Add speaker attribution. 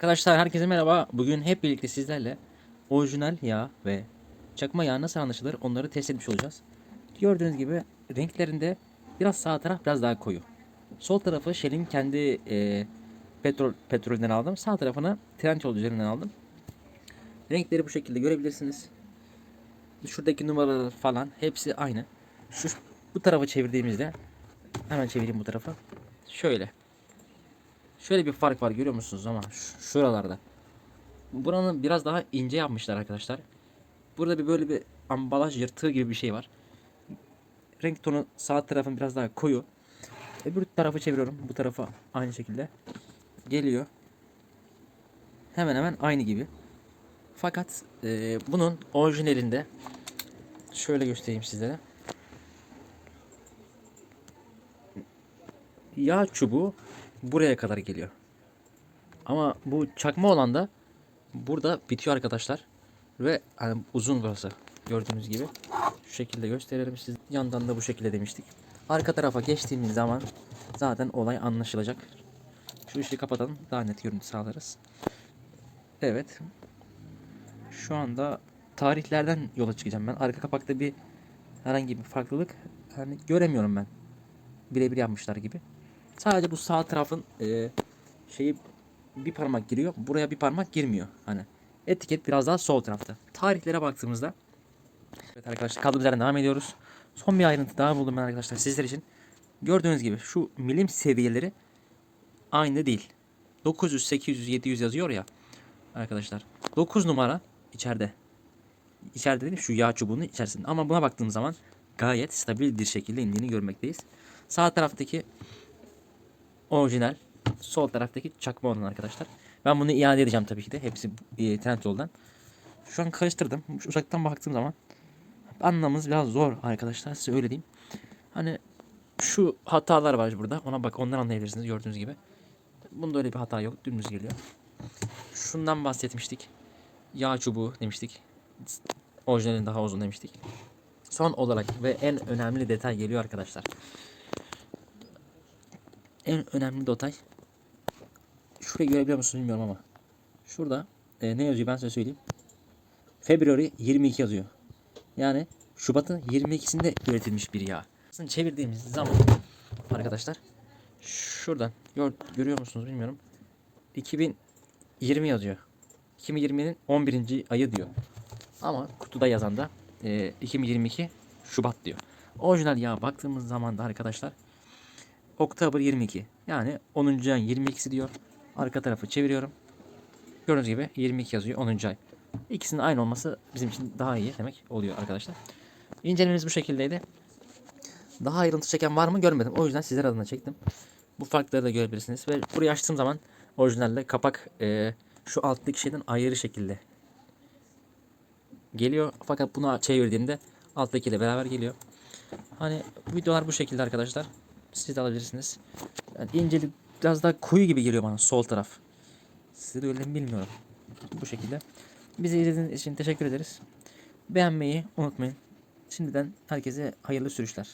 Speaker 1: Arkadaşlar herkese merhaba. Bugün hep birlikte sizlerle orijinal yağ ve çakma yağ nasıl anlaşılır onları test etmiş olacağız. Gördüğünüz gibi renklerinde biraz sağ taraf biraz daha koyu. Sol tarafı Shell'in kendi e, petrol petrolünden aldım. Sağ tarafını Trendyol üzerinden aldım. Renkleri bu şekilde görebilirsiniz. Şuradaki numaralar falan hepsi aynı. Şu bu tarafa çevirdiğimizde hemen çevireyim bu tarafa. Şöyle. Şöyle bir fark var görüyor musunuz ama şuralarda. Buranın biraz daha ince yapmışlar arkadaşlar. Burada bir böyle bir ambalaj yırtığı gibi bir şey var. Renk tonu sağ tarafın biraz daha koyu. Öbür tarafı çeviriyorum. Bu tarafa aynı şekilde. Geliyor. Hemen hemen aynı gibi. Fakat e, bunun orijinalinde şöyle göstereyim sizlere. Yağ çubuğu buraya kadar geliyor. Ama bu çakma olan da burada bitiyor arkadaşlar. Ve hani uzun burası. Gördüğünüz gibi. Şu şekilde gösterelim siz. Yandan da bu şekilde demiştik. Arka tarafa geçtiğimiz zaman zaten olay anlaşılacak. Şu işi kapatalım. Daha net görüntü sağlarız. Evet. Şu anda tarihlerden yola çıkacağım ben. Arka kapakta bir herhangi bir farklılık hani göremiyorum ben. Birebir yapmışlar gibi. Sadece bu sağ tarafın e, şeyi bir parmak giriyor. Buraya bir parmak girmiyor. Hani etiket biraz daha sol tarafta. Tarihlere baktığımızda Evet arkadaşlar kaldığımız yerden devam ediyoruz. Son bir ayrıntı daha buldum ben arkadaşlar sizler için. Gördüğünüz gibi şu milim seviyeleri aynı değil. 900, 800, 700 yazıyor ya arkadaşlar. 9 numara içeride. İçeride değil şu yağ çubuğunun içerisinde. Ama buna baktığımız zaman gayet stabil bir şekilde indiğini görmekteyiz. Sağ taraftaki orijinal. Sol taraftaki çakma olan arkadaşlar. Ben bunu iade edeceğim tabii ki de. Hepsi e, Trendyol'dan. Şu an karıştırdım. Uzaktan baktığım zaman anlamamız biraz zor arkadaşlar. Size öyle diyeyim. Hani şu hatalar var burada. Ona bak ondan anlayabilirsiniz gördüğünüz gibi. Bunda öyle bir hata yok. Dümdüz geliyor. Şundan bahsetmiştik. Yağ çubuğu demiştik. Orijinalin daha uzun demiştik. Son olarak ve en önemli detay geliyor arkadaşlar. En önemli detay. Şurayı görebiliyor musunuz bilmiyorum ama. Şurada e, ne yazıyor ben size söyleyeyim. February 22 yazıyor. Yani Şubat'ın 22'sinde üretilmiş bir yağ. Aslında çevirdiğimiz zaman arkadaşlar şuradan gör, görüyor musunuz bilmiyorum. 2020 yazıyor. 2020'nin 11. ayı diyor. Ama kutuda yazan da e, 2022 Şubat diyor. Orijinal yağ baktığımız zaman da arkadaşlar Oktober 22 yani 10. ayın 22'si diyor. Arka tarafı çeviriyorum. Gördüğünüz gibi 22 yazıyor 10. ay. İkisinin aynı olması bizim için daha iyi demek oluyor arkadaşlar. İncelememiz bu şekildeydi. Daha ayrıntı çeken var mı görmedim. O yüzden sizler adına çektim. Bu farkları da görebilirsiniz. Ve burayı açtığım zaman orijinalle kapak e, şu alttaki şeyden ayrı şekilde geliyor. Fakat bunu çevirdiğimde alttakiyle beraber geliyor. Hani videolar bu şekilde arkadaşlar. Siz de alabilirsiniz. Yani incelik biraz daha koyu gibi geliyor bana sol taraf. Size de öyle mi bilmiyorum. Bu şekilde. Bizi izlediğiniz için teşekkür ederiz. Beğenmeyi unutmayın. Şimdiden herkese hayırlı sürüşler.